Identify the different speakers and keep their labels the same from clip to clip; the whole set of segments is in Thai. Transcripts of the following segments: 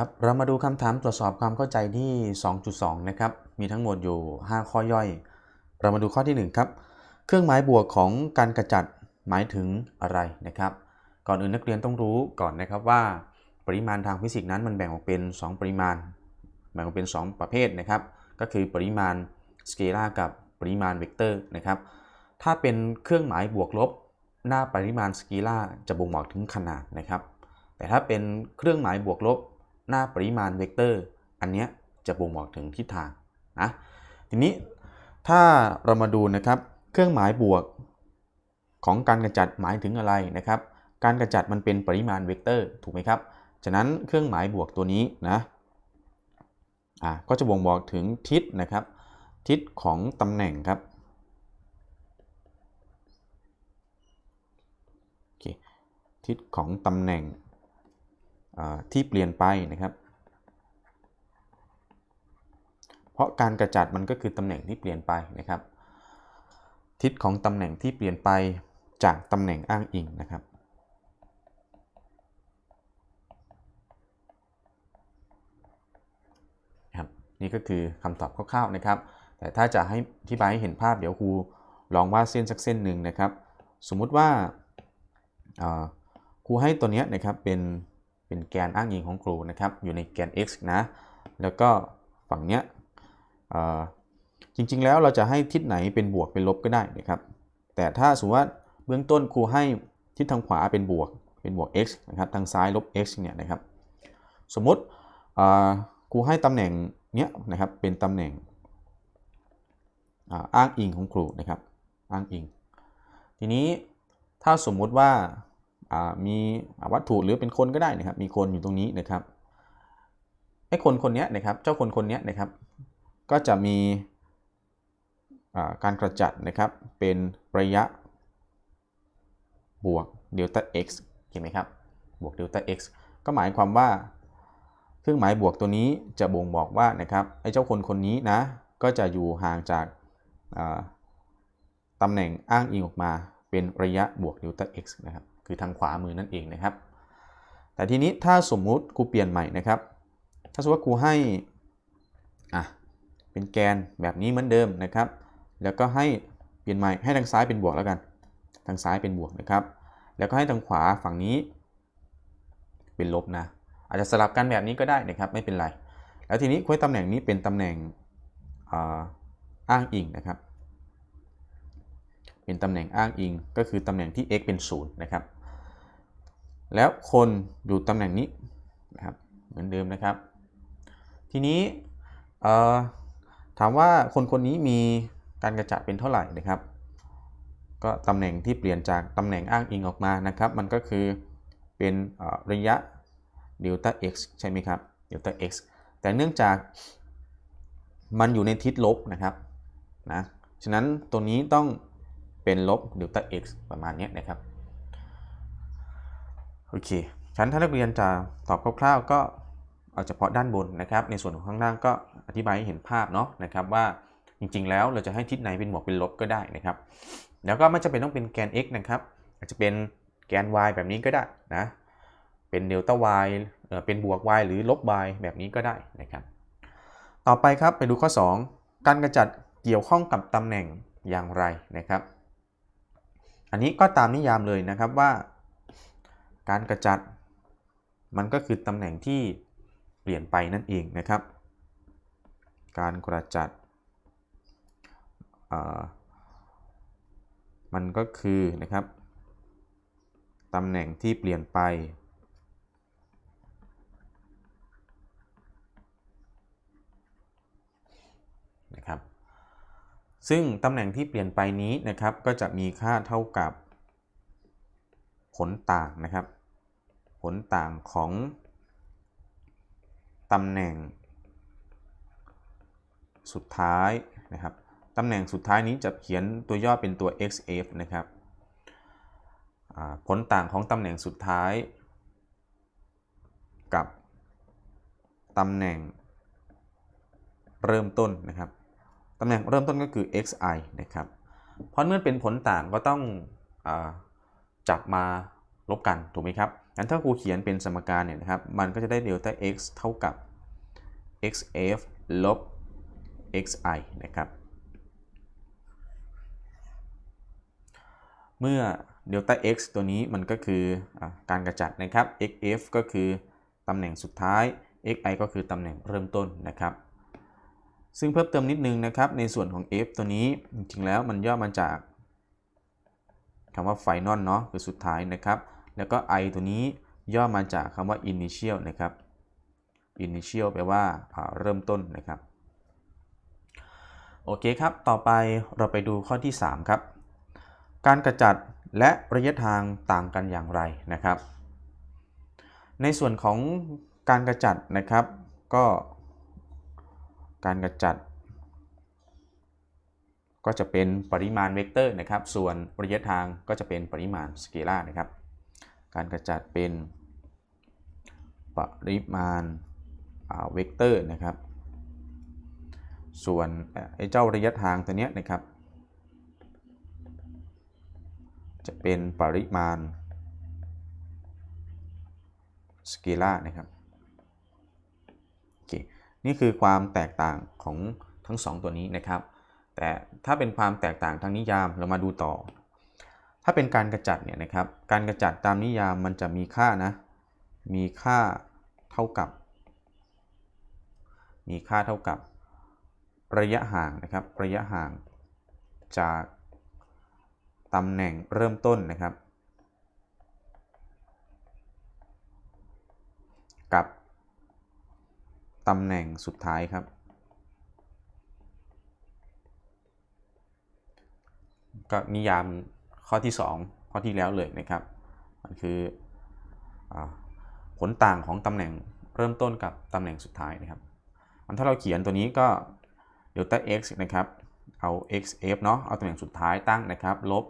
Speaker 1: ครับเรามาดูคำถามตรวจสอบความเข้าใจที่ 2.2 นะครับ มีทั้งหมดอยู่ 5 ข้อย่อย เรามาดูข้อที่ 1 ครับ เครื่องหมายบวกของการกระจัดหมายถึงอะไรนะครับ ก่อนอื่นนักเรียนต้องรู้ก่อนนะครับว่า ปริมาณทางฟิสิกส์นั้นมันแบ่งออกเป็น 2 ปริมาณ แบ่งออกเป็น 2 ประเภทนะครับ ก็คือปริมาณสเกลากับปริมาณเวกเตอร์นะครับ ถ้าเป็นเครื่องหมายบวกลบ หน้าปริมาณสเกลาจะบ่งบอกถึงขนาดนะครับ แต่ถ้าเป็นเครื่องหมายบวกลบ หน้าปริมาณเวกเตอร์ อันเนี้ยจะบ่งบอกถึงทิศทางนะทีนี้ถ้าเรามาดูนะครับเครื่องหมายบวกของการกระจัดหมายถึงอะไรนะครับ การกระจัดมันเป็นปริมาณเวกเตอร์ถูกไหมครับ ฉะนั้นเครื่องหมายบวกตัวนี้นะอ่าก็จะบ่งบอกถึงทิศนะครับ ทิศของตำแหน่งครับทิศของตำแหน่ง ที่เปลี่ยนไปนะครับ เพราะการกระจัดมันก็คือตำแหน่งที่เปลี่ยนไปนะครับ ทิศของตำแหน่งที่เปลี่ยนไปจากตำแหน่งอ้างอิงนะครับนี่ก็คือคำตอบคร่าวๆนะครับ แต่ถ้าจะให้อธิบายให้เห็นภาพเดี๋ยวครูลองวาดเส้นสักเส้นหนึ่งนะครับ สมมุติว่าครูให้ตัวเนี้ยนะครับเป็น เป็นแกนอ้างอิงของครูนะครับ อยู่ในแกน x นะ แล้วก็ฝั่งเนี้ยจริงๆแล้วเราจะให้ทิศไหนเป็นบวกเป็นลบก็ได้นะครับ แต่ถ้าสมมติว่าเบื้องต้นครูให้ทิศทางขวาเป็นบวกเป็นบวก x นะครับ ทางซ้ายลบ x เนี่ยนะครับ สมมติครูให้ตำแหน่งเนี้ยนะครับ เป็นตำแหน่งอ้างอิงของครูนะครับ อ้างอิง ทีนี้ถ้าสมมุติว่า มีวัตถุหรือเป็นคนก็ได้นะครับ มีคนอยู่ตรงนี้นะครับไอ้คนคนนี้นะครับเจ้าคนคนนี้นะครับ ก็จะมีการกระจัดนะครับเป็นระยะบวกเดลต้า x เห็นไหมครับบวกเดลต้า x ก็หมายความว่า เครื่องหมายบวกตัวนี้จะบ่งบอกว่านะครับไอ้เจ้าคนคนนี้นะก็จะอยู่ห่างจากตำแหน่งอ้างอิงออกมาเป็นระยะบวกเดลต้า x นะครับ คือทางขวามือนั่นเองนะครับ แต่ทีนี้ถ้าสมมุติกูเปลี่ยนใหม่นะครับ ถ้าสมมติว่ากูให้อะเป็นแกนแบบนี้เหมือนเดิมนะครับ แล้วก็ให้เปลี่ยนใหม่ให้ทางซ้ายเป็นบวกแล้วกัน ทางซ้ายเป็นบวกนะครับ แล้วก็ให้ทางขวาฝั่งนี้เป็นลบนะ อาจจะสลับกันแบบนี้ก็ได้นะครับไม่เป็นไร แล้วทีนี้คุยตำแหน่งนี้เป็นตำแหน่งอ้างอิงนะครับ เป็นตำแหน่งอ้างอิงก็คือตำแหน่งที่ x เป็น0นะครับ แล้วคนอยู่ตำแหน่งนี้นะครับเหมือนเดิมนะครับ ทีนี้ถามว่าคนคนนี้มีการกระจัดเป็นเท่าไหร่นะครับ ก็ตำแหน่งที่เปลี่ยนจากตำแหน่งอ้างอิงออกมานะครับ มันก็คือเป็นระยะเดลต้า x ใช่ไหมครับเดลต้า x แต่เนื่องจากมันอยู่ในทิศลบนะครับนะฉะนั้นตัวนี้ต้องเป็นลบเดลต้า x ประมาณนี้นะครับ โอเค ชั้นถ้านักเรียนจะตอบคร่าวๆ ก็เอาเฉพาะด้านบนนะครับ ในส่วนของข้างล่างก็อธิบายให้เห็นภาพเนาะนะครับว่าจริงๆ แล้วเราจะให้ทิศไหนเป็นบวกเป็นลบก็ได้นะครับ แล้วก็ไม่จำเป็นต้องเป็นแกน x นะครับ อาจจะเป็นแกน y แบบนี้ก็ได้นะ เป็นเดลต้า y เป็นบวก y หรือลบ y แบบนี้ก็ได้นะครับ ต่อไปครับไปดูข้อ 2 การกระจัดเกี่ยวข้องกับตำแหน่งอย่างไรนะครับ อันนี้ก็ตามนิยามเลยนะครับว่า การกระจัด มันก็คือตำแหน่งที่เปลี่ยนไปนั่นเองนะครับ การกระจัดมันก็คือนะครับตำแหน่งที่เปลี่ยนไป นะครับ ซึ่งตำแหน่งที่เปลี่ยนไปนี้นะครับ ก็จะมีค่าเท่ากับผลต่างนะครับ ลต่างของตำแหน่ง สุดท้ายนะครับตำแหน่งสุดท้ายนี้จะเขียนตัวย่อเป็นตัว xf นะครับผลต่างของตำแหน่งสุดท้าย กับตำแหน่งเริ่มต้นนะครับตำแหน่งเริ่มต้นก็คือ xi นะครับ เพราะเมื่อเป็นผลต่างก็ต้องอจับมาลบกันถูกไหมครับ งั้นถ้าครูเขียนเป็นสมการเนี่ยนะครับ มันก็จะได้เดลต้า x เท่ากับ xf ลบ xi นะครับ เมื่อเดลต้า x ตัวนี้มันก็คืออการกระจัดนะครับ xf ก็คือตำแหน่งสุดท้าย xi ก็คือตำแหน่งเริ่มต้นนะครับ ซึ่งเพิ่มเติมนิดนึงนะครับ ในส่วนของ f ตัวนี้จริงๆแล้วมันย่อมาจากคำว่า final เนาะคือสุดท้ายนะครับ แล้วก็ i ตัวนี้ย่อมาจากคำว่า initial นะครับ initial แปลว่าเริ่มต้นนะครับ โอเคครับ ต่อไปเราไปดูข้อที่ 3 ครับ การกระจัดและระยะทางต่างกันอย่างไรนะครับ ในส่วนของการกระจัดนะครับ ก็ การกระจัด ก็จะเป็นปริมาณเวกเตอร์นะครับ ส่วนระยะทางก็จะเป็นปริมาณสเกลาร์นะครับ การกระจัดเป็นปริมาณเวกเตอร์นะครับ ส่วนไอ้เจ้าระยะทางตัวเนี้ยนะครับ จะเป็นปริมาณสเกล่านะครับโอเคนี่คือความแตกต่างของทั้ง 2 ตัวนี้นะครับ แต่ถ้าเป็นความแตกต่างทางนิยามเรามาดูต่อ ถ้าเป็นการกระจัดเนี่ยนะครับ การกระจัดตามนิยามมันจะมีค่านะ มีค่าเท่ากับ มีค่าเท่ากับ ระยะห่างนะครับ ระยะห่างจากตำแหน่งเริ่มต้นนะครับ กับตำแหน่งสุดท้ายครับ ก็นิยาม ข้อที่ 2 ข้อที่แล้วเลยนะครับ มันคืออผลต่างของตำแหน่งเริ่มต้นกับตำแหน่งสุดท้ายนะครับมันถ้าเราเขียนตัวนี้ก็เดลต้า x นะครับ เอา xf เนาะเอาตำแหน่งสุดท้ายตั้งนะครับ ลบ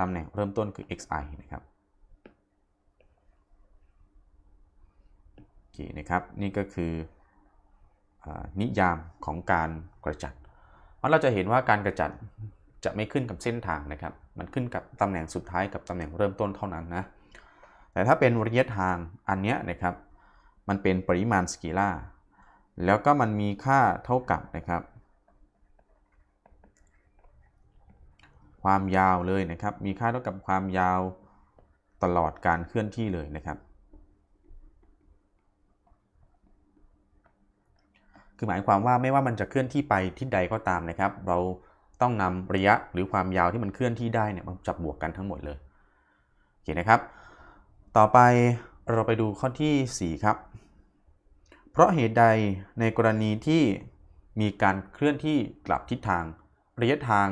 Speaker 1: ตำแหน่งเริ่มต้นคือ xi นะครับโอเคนะครับ นี่ก็คืออนิยามของการกระจัด เพราะเราจะเห็นว่าการกระจัดจะไม่ขึ้นกับเส้นทางนะครับ มันขึ้นกับตำแหน่งสุดท้ายกับตำแหน่งเริ่มต้นเท่านั้นนะ แต่ถ้าเป็นระยะทางอันเนี้ยนะครับ มันเป็นปริมาณสเกลาแล้วก็มันมีค่าเท่ากับนะครับ ความยาวเลยนะครับ มีค่าเท่ากับความยาวตลอดการเคลื่อนที่เลยนะครับ คือหมายความว่าไม่ว่ามันจะเคลื่อนที่ไปที่ใดก็ตามนะครับ เรา ต้องนำระยะหรือความยาวที่มันเคลื่อนที่ได้เนี่ยมาจับบวกกันทั้งหมดเลยโอเคนะครับ ต่อไปเราไปดูข้อที่ 4 ครับ เพราะเหตุใดในกรณีที่มีการเคลื่อนที่กลับทิศทาง ระยะทาง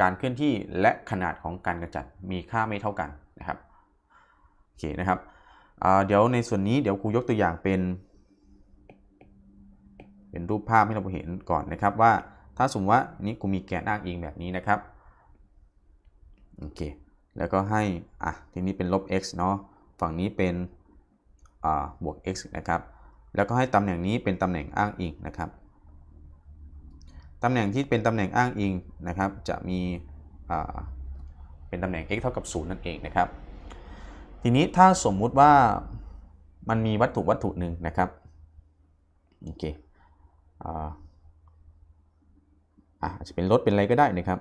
Speaker 1: การเคลื่อนที่และขนาดของการกระจัดมีค่าไม่เท่ากันนะครับโอเคนะครับเดี๋ยวในส่วนนี้เดี๋ยวครูยกตัวอย่างเป็น เป็นรูปภาพให้เราเห็นก่อนนะครับว่า ถ้าสมมติว่านี้กูมีแกนอ้างอิงแบบนี้นะครับโอเคแล้วก็ให้อะทีนี้เป็นลบ x เนาะฝั่งนี้เป็นบวก x นะครับแล้วก็ให้ตำแหน่งนี้เป็นตำแหน่งอ้างอิงนะครับตำแหน่งที่เป็นตำแหน่งอ้างอิงนะครับ จะมีเป็นตำแหน่ง x เท่ากับ 0 นั่นเองนะครับ ทีนี้ถ้าสมมุติว่ามันมีวัตถุวัตถุหนึ่งนะครับโอเคอ อาจจะเป็นรถเป็นอะไรก็ได้นะครับ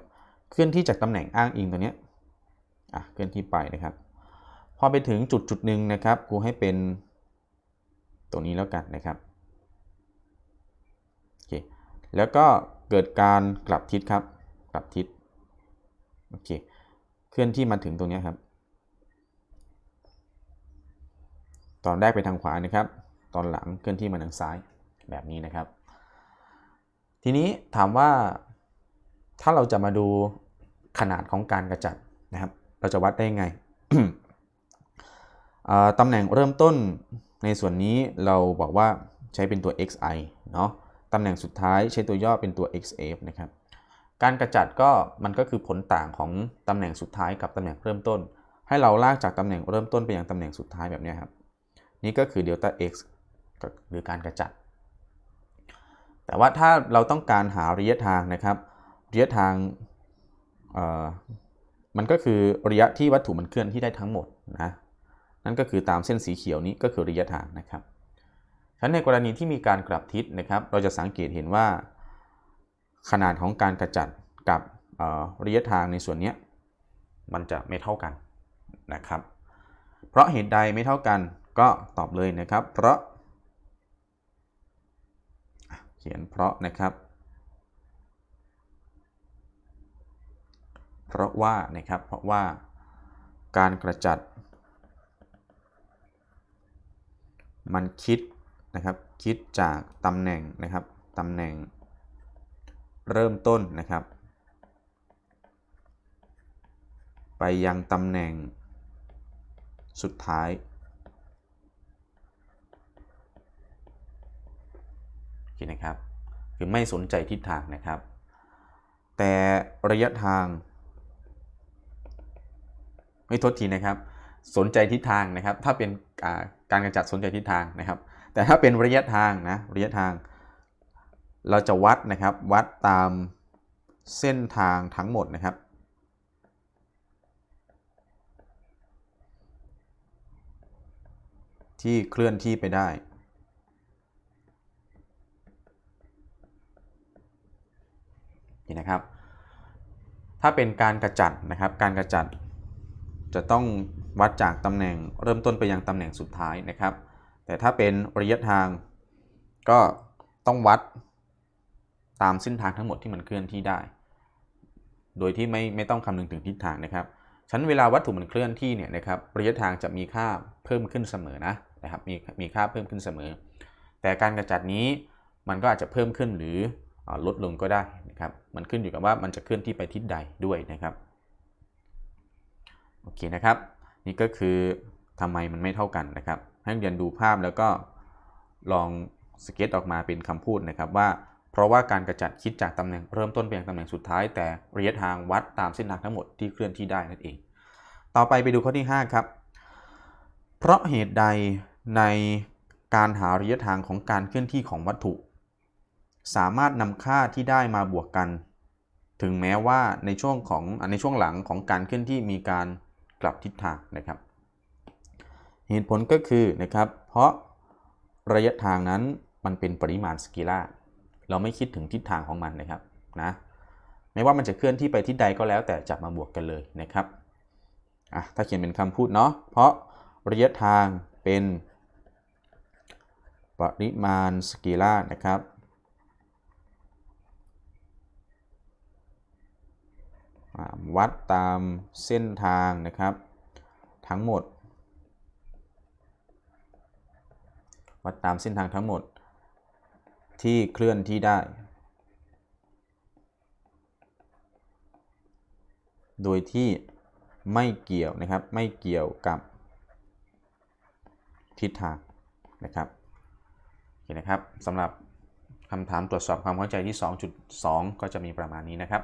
Speaker 1: เคลื่อนที่จากตำแหน่งอ้างอิงตัวนี้เคลื่อนที่ไปนะครับ พอไปถึงจุดจุดหนึ่งนะครับกูให้เป็นตัวนี้แล้วกันนะครับโอเคแล้วก็เกิดการกลับทิศครับ กลับทิศโอเคเคลื่อนที่มาถึงตรงนี้ครับ ตอนแรกไปทางขวานะครับ ตอนหลังเคลื่อนที่มาทางซ้ายแบบนี้นะครับ ทีนี้ถามว่า ถ้าเราจะมาดูขนาดของการกระจัดนะครับ เราจะวัดได้ไงตำแหน่งเริ่มต้นในส่วนนี้เราบอกว่าใช้เป็นตัว xi เนาะตำแหน่งสุดท้ายใช้ตัวย่อเป็นตัว xf นะครับ การกระจัดก็มันก็คือผลต่างของตำแหน่งสุดท้ายกับตำแหน่งเริ่มต้น ให้เราลากจากตำแหน่งเริ่มต้นไปยังตำแหน่งสุดท้ายแบบนี้ครับ นี่ก็คือเดลต้า x หรือการกระจัด แต่ว่าถ้าเราต้องการหาระยะทางนะครับ ระยะทางมันก็คือระยะที่วัตถุมันเคลื่อนที่ได้ทั้งหมดนะนั่นก็คือตามเส้นสีเขียวนี้ก็คือระยะทางนะครับฉะนั้นในกรณีที่มีการกลับทิศนะครับ เราจะสังเกตเห็นว่า ขนาดของการกระจัดกับระยะทางในส่วนนี้มันจะไม่เท่ากันนะครับ เพราะเหตุใดไม่เท่ากันก็ตอบเลยนะครับ เพราะ เขียนเพราะนะครับ เพราะว่านะครับ เพราะว่าการกระจัด มันคิดนะครับคิดจากตำแหน่งนะครับตำแหน่งเริ่มต้นนะครับ ไปยังตำแหน่งสุดท้าย โอเคนะครับ คือไม่สนใจทิศทางนะครับ แต่ระยะทาง ไม่ทษทีนะครับ สนใจทิศทางนะครับ ถ้าเป็นการกระจัดสนใจทิศทางนะครับ แต่ถ้าเป็นระยะทางนะระยะทาง เราจะวัดนะครับวัดตามเส้นทางทั้งหมดนะครับที่เคลื่อนที่ไปได้ นี่นะครับ ถ้าเป็นการกระจัดนะครับ การกระจัด จะต้องวัดจากตำแหน่งเริ่มต้นไปยังตำแหน่งสุดท้ายนะครับ แต่ถ้าเป็นระยะทางก็ต้องวัดตามเส้นทางทั้งหมดที่มันเคลื่อนที่ได้ โดยที่ไม่ไม่ต้องคำนึงถึงทิศทางนะครับชั้นเวลาวัตถุมันเคลื่อนที่เนี่ยนะครับระยะทางจะมีค่าเพิ่มขึ้นเสมอนะนะครับมีมีค่าเพิ่มขึ้นเสมอ แต่การกระจัดนี้มันก็อาจจะเพิ่มขึ้นหรืออลดลงก็ได้นะครับมันขึ้นอยู่กับว่ามันจะเคลื่อนที่ไปทิศใดด้วยนะครับ โอเคนะครับ นี่ก็คือทำไมมันไม่เท่ากันนะครับ ให้นักเรียนดูภาพแล้วก็ลองสเก็ตออกมาเป็นคำพูดนะครับว่า เพราะว่าการกระจัดคิดจากตำแหน่งเริ่มต้นไปยังตำแหน่งสุดท้าย แต่ระยะทางวัดตามเส้นทางทั้งหมดที่เคลื่อนที่ได้นั่นเอง ต่อไปไปดูข้อที่ 5 ครับ เพราะเหตุใดในการหาระยะทางของการเคลื่อนที่ของวัตถุ สามารถนำค่าที่ได้มาบวกกัน ถึงแม้ว่าในช่วงของในช่วงหลังของการเคลื่อนที่มีการ ลับทิศทางนะครับ เหตุผลก็คือนะครับเพราะระยะทางนั้นมันเป็นปริมาณสเกล่าเราไม่คิดถึงทิศทางของมันนะครับนะไม่ว่ามันจะเคลื่อนที่ไปทิศใดก็แล้วแต่จับมาบวกกันเลยนะครับอะถ้าเขียนเป็นคำพูดเนาะเพราะระยะทางเป็นปริมาณสเกล่านะครับ วัดตามเส้นทางนะครับ ทั้งหมด วัดตามเส้นทางทั้งหมด ที่เคลื่อนที่ได้ โดยที่ไม่เกี่ยวนะครับไม่เกี่ยวกับทิศทางนะครับโอเคนะครับสำหรับคำถามตรวจสอบความเข้าใจที่ 2.2 ก็จะมีประมาณนี้นะครับ